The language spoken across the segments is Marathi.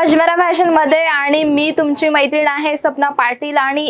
अजमेरा फॅशनमध्ये आणि मी तुमची मैत्रीण आहे सपना पाटील आणि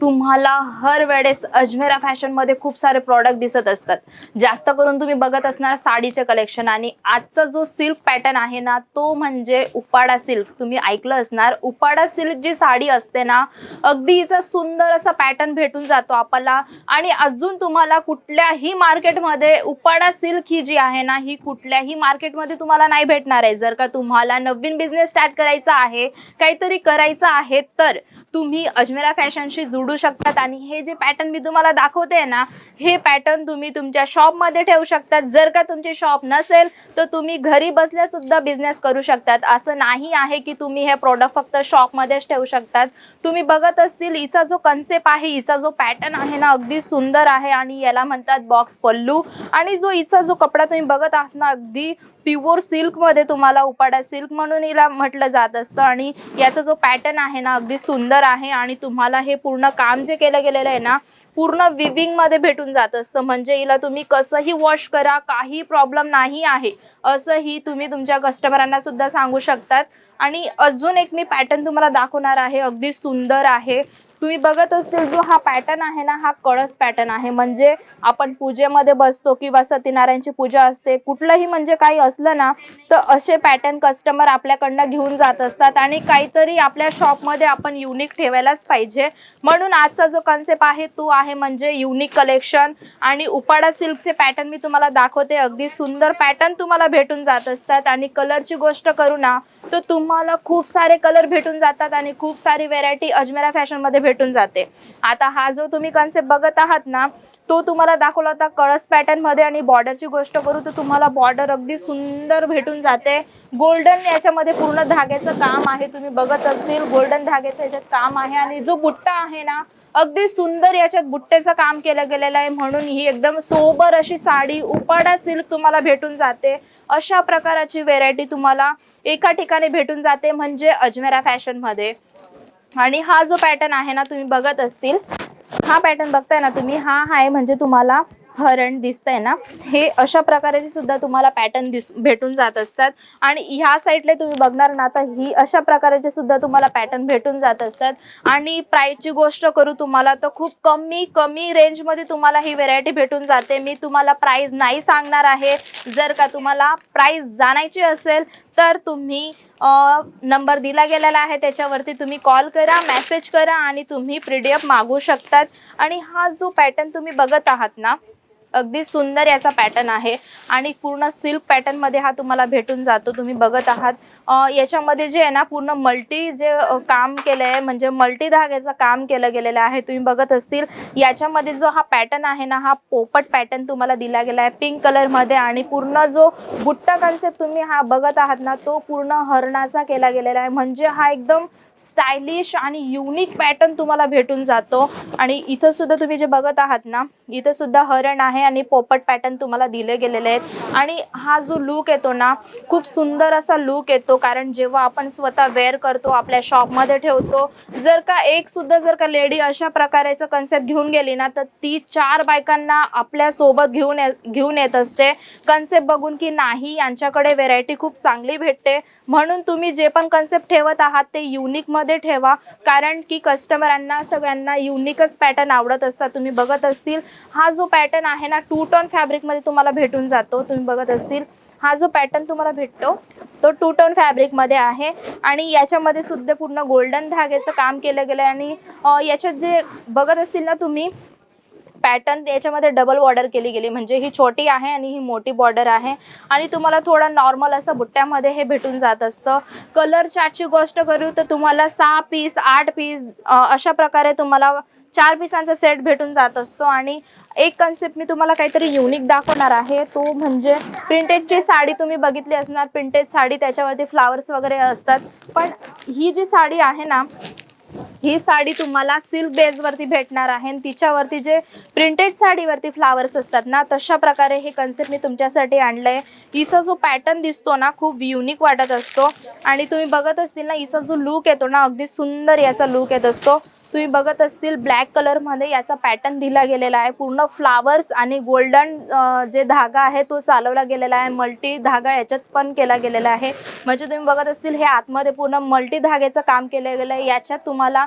तुम्हाला हर वेळेस अजमेरा फॅशनमध्ये खूप सारे प्रॉडक्ट दिसत असतात. जास्त करून तुम्ही बघत असणार साडीचे कलेक्शन आणि आजचा जो सिल्क पॅटर्न आहे ना तो म्हणजे उपाडा सिल्क तुम्ही ऐकलं असणार उपाडा सिल्क जी साडी असते ना अगदी हिचा सुंदर असा पॅटर्न भेटून जातो आपल्याला. आणि अजून तुम्हाला कुठल्याही मार्केटमध्ये उपाडा सिल्क ही जी आहे ना ही कुठल्याही मार्केटमध्ये तुम्हाला नाही भेटणार आहे. जर का तुम्हाला नवीन बिझनेस स्टार्ट करायचा आहे काहीतरी करायचं आहे तर तुम्ही अजमेरा फॅशनशी जोडू शकतात. आणि हे जे पॅटर्न मी तुम्हाला दाखवते ना हे पॅटर्न तुम्ही तुमच्या शॉपमध्ये ठेवू शकतात. जर का तुमची शॉप नसेल तर तुम्ही घरी बसल्या सुद्धा बिझनेस करू शकतात. असं नाही आहे की तुम्ही हे प्रोडक्ट फक्त शॉपमध्येच ठेवू शकतात. तुम्ही बघत असतील हिचा जो कन्सेप्ट आहे हिचा जो पॅटर्न आहे ना अगदी सुंदर आहे. आणि याला म्हणतात बॉक्स पल्लू. आणि जो हिचा जो कपडा तुम्ही बघत आहात ना अगदी प्युअर सिल्कमध्ये तुम्हाला उपाडा सिल्क म्हणून हिला म्हटलं जात असतं. आणि याचा जो पॅटर्न आहे ना अगदी सुंदर आहे. आणि तुम्हाला हे पूर्ण काम जे केलं गेलेलं आहे ना पूर्ण विविंगमध्ये भेटून जात असतं. म्हणजे हिला तुम्ही कसंही वॉश करा काही प्रॉब्लेम नाही आहे. असंही तुम्ही तुमच्या कस्टमरांना सुद्धा सांगू शकतात. आणि अजून एक मी पॅटर्न तुम्हाला दाखवणार आहे. अगदी सुंदर आहे. तुम्ही बघत असतील जो हा पॅटर्न आहे ना हा कळस पॅटर्न आहे. म्हणजे आपण पूजेमध्ये बसतो किंवा सत्यनारायणची पूजा असते कुठलंही म्हणजे काही असलं ना तर असे पॅटर्न कस्टमर आपल्याकडनं घेऊन जात असतात आणि काहीतरी आपल्या शॉपमध्ये आपण युनिक ठेवायलाच पाहिजे. म्हणून आजचा जो कन्सेप्ट आहे तो आहे म्हणजे युनिक कलेक्शन आणि उपाडा सिल्कचे पॅटर्न मी तुम्हाला दाखवते. अगदी सुंदर पॅटर्न तुम्हाला भेटून जात असतात. आणि कलरची गोष्ट करू ना तर तुम्हाला खूप सारे कलर भेटून जातात आणि खूप सारी व्हेरायटी अजमेरा फॅशनमध्ये भेटून जाते. आता हा जो तुम्ही कन्सेप्ट बघत आहात ना तो तुम्हाला दाखवला होता कळस पॅटर्नमध्ये आणि बॉर्डरची गोष्ट करू तर तुम्हाला बॉर्डर अगदी सुंदर भेटून जाते. गोल्डन याच्यामध्ये पूर्ण धाग्याचं काम आहे तुम्ही बघत असतील गोल्डन धाग्याचं याच्यात काम आहे आणि जो बुट्टा आहे ना अगदी सुंदर याच्यात बुट्ट्याचं काम केलं गेलेलं आहे. म्हणून ही एकदम सोबर अशी साडी उपाडा सिल्क तुम्हाला भेटून जाते. अशा प्रकाराची व्हेरायटी तुम्हाला एका ठिकाणी भेटून जाते म्हणजे अजमेरा फॅशनमध्ये आणि हा जो पॅटर्न आहे ना तुम्ही बघत असतील हा पॅटर्न बघताय ना तुम्ही हा आहे म्हणजे तुम्हाला हरण दिसतंय ना हे अशा प्रकारे सुद्धा तुम्हाला पॅटर्न दिस भेटून जात असतात. आणि ह्या साईडला तुम्ही बघणार ना तर ही अशा प्रकारचे सुद्धा तुम्हाला पॅटर्न भेटून जात असतात. आणि प्राईसची गोष्ट करू तुम्हाला तर खूप कमी कमी रेंजमध्ये तुम्हाला ही व्हेरायटी भेटून जाते. मी तुम्हाला प्राईज नाही सांगणार आहे. जर का तुम्हाला प्राईज जाणायची असेल तर तुम्ही नंबर दिला गेलेला आहे. त्याच्यावरती तुम्ही कॉल करा मेसेज करा आणि तुम्ही पी मागू शकतात. आणि हा जो पॅटर्न तुम्ही बघत आहात ना अगदी सुंदर याचा पॅटर्न आहे. आणि पूर्ण सिल्क पॅटर्नमध्ये हा तुम्हाला भेटून जातो. तुम्ही बघत आहात. याच्यामध्ये जे आहे ना पूर्ण मल्टी जे काम केलं आहे म्हणजे मल्टी धाग्याचं काम केलं गेलेलं आहे. तुम्ही बघत असतील याच्यामध्ये जो हा पॅटर्न आहे ना हा पोपट पॅटर्न तुम्हाला दिला गेला आहे. पिंक कलरमध्ये आणि पूर्ण जो बुट्टा कन्सेप्ट तुम्ही हा बघत आहात ना तो पूर्ण हरणाचा केला गेलेला आहे. म्हणजे हा एकदम स्टायलिश आणि युनिक पॅटर्न तुम्हाला भेटून जातो. आणि इथं सुद्धा तुम्ही जे बघत आहात ना इथं सुद्धा हरण आहे आणि पोपट पॅटर्न तुम्हाला दिले गेलेले आहेत. आणि हा जो लुक येतो ना खूप सुंदर असा लुक येतो. कारण जेव्हा आपण स्वतः वेअर करतो आपल्या शॉपमध्ये ठेवतो जर का एक सुद्धा जर का लेडी अशा प्रकारेचं कन्सेप्ट घेऊन गेली ना तर ती चार बायकांना आपल्यासोबत घेऊन ये- घेऊन येत असते. कन्सेप्ट बघून की नाही यांच्याकडे व्हेरायटी खूप चांगली भेटते. म्हणून तुम्ही जे पण कन्सेप्ट ठेवत आहात ते युनिकमध्ये ठेवा. कारण की कस्टमरांना सगळ्यांना युनिकच पॅटर्न आवडत असतात. तुम्ही बघत असतील हा जो पॅटर्न आहे ना टू टॉन फॅब्रिकमध्ये तुम्हाला भेटून जातो. तुम्ही बघत असतील हा जो पॅटर्न तुम्हाला भेटतो तो टू टोन फॅब्रिकमध्ये आहे. आणि याच्यामध्ये सुद्धा पूर्ण गोल्डन धाग्याचं काम केलं गेलं आणि याच्यात जे बघत असतील ना तुम्ही पॅटर्न याच्यामध्ये डबल बॉर्डर केली गेली. म्हणजे ही छोटी आहे आणि ही मोठी बॉर्डर आहे. आणि तुम्हाला थोडं नॉर्मल असं बुट्ट्यामध्ये हे भेटून जात असतं. कलर चार्टची गोष्ट करू तर तुम्हाला सहा पीस आठ पीस अशा प्रकारे तुम्हाला चार पिसांचा सेट भेटून जात असतो. आणि एक कन्सेप्ट मी तुम्हाला काहीतरी युनिक दाखवणार आहे. तो म्हणजे प्रिंटेडची साडी तुम्ही बघितली असणार प्रिंटेड साडी त्याच्यावरती फ्लावर्स वगैरे असतात. पण ही जी साडी आहे ना ही साडी तुम्हाला सिल्क बेस वरती भेटणार आहे. आणि तिच्यावरती जे प्रिंटेड साडीवरती फ्लावर्स असतात ना तशा प्रकारे हे कन्सेप्ट मी तुमच्यासाठी आणलंय. हिचा जो पॅटर्न दिसतो ना खूप युनिक वाटत असतो. आणि तुम्ही बघत असतील ना हिचा जो लुक येतो ना अगदी सुंदर याचा लुक येत असतो. तुम्ही बघत असतील ब्लॅक कलरमध्ये याचा पॅटर्न दिला गेलेला आहे. पूर्ण फ्लावर्स आणि गोल्डन जे धागा आहे तो चालवला गेलेला आहे. मल्टी धागा याच्यात पण केला गेलेला आहे. म्हणजे तुम्ही बघत असतील हे आतमध्ये पूर्ण मल्टी धाग्याचं काम केलं गेलं आहे. याच्यात तुम्हाला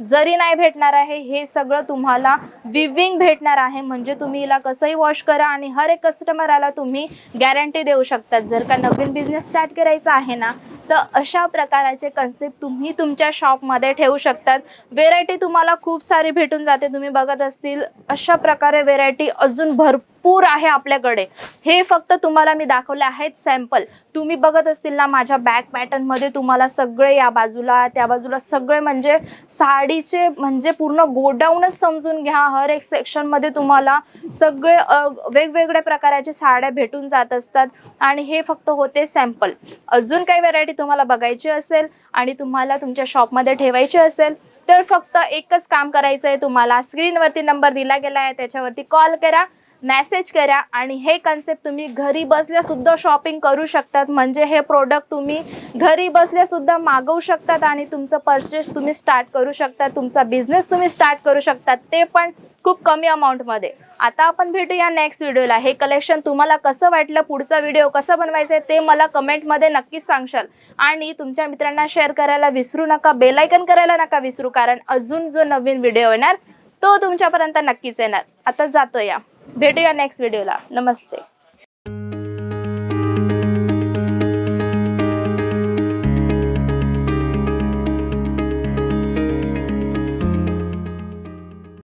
जरी नाही भेटणार आहे हे सगळं तुम्हाला विविंग भेटणार आहे. म्हणजे तुम्ही हिला कसंही वॉश करा आणि हर एक कस्टमरला तुम्ही गॅरंटी देऊ शकतात. जर का नवीन बिझनेस स्टार्ट करायचा आहे ना तर अशा प्रकाराचे कन्सेप्ट तुम्ही तुमच्या शॉपमध्ये ठेवू शकतात. व्हेरायटी तुम्हाला खूप सारी भेटून जाते. तुम्ही बघत असतील अशा प्रकारे व्हेरायटी अजून भरपूर आहे आपल्याकडे. हे फक्त तुम्हाला मी दाखवले आहेत सॅम्पल तुम्ही बघत असतील ना माझ्या बॅक पॅटर्नमध्ये तुम्हाला सगळे या बाजूला त्या बाजूला सगळे म्हणजे साडीचे म्हणजे पूर्ण गोडाऊनच समजून घ्या. हर एक सेक्शनमध्ये तुम्हाला सगळे वेगवेगळ्या प्रकाराचे साड्या भेटून जात असतात. आणि हे फक्त होते सॅम्पल अजून काही व्हरायटी तुम्हाला बघायची असेल आणि तुम्हाला तुमच्या शॉपमध्ये ठेवायची असेल तर फक्त एकच काम करायचं आहे तुम्हाला स्क्रीनवरती नंबर दिला गेला आहे त्याच्यावरती कॉल करा. मेसेज करा आणि हे कन्सेप्ट तुम्ही घरी बसल्या सुद्धा शॉपिंग करू शकतात. म्हणजे हे प्रोडक्ट तुम्ही घरी बसल्या सुद्धा मागवू शकतात आणि तुमचं परचेस तुम्ही स्टार्ट करू शकता तुमचा बिझनेस तुम्ही स्टार्ट करू शकतात. ते पण खूप कमी अमाऊंटमध्ये आता आपण भेटूया नेक्स्ट व्हिडिओला हे कलेक्शन तुम्हाला कसं वाटलं? पुढचा व्हिडिओ कसा बनवायचा आहे? ते मला कमेंटमध्ये नक्कीच सांगशाल. आणि तुमच्या मित्रांना शेअर करायला विसरू नका. बेलायकन करायला नका विसरू. कारण अजून जो नवीन व्हिडिओ येणार तो तुमच्यापर्यंत नक्कीच येणार. आता जातो या भेटूया नेक्स्ट व्हिडिओला नमस्ते.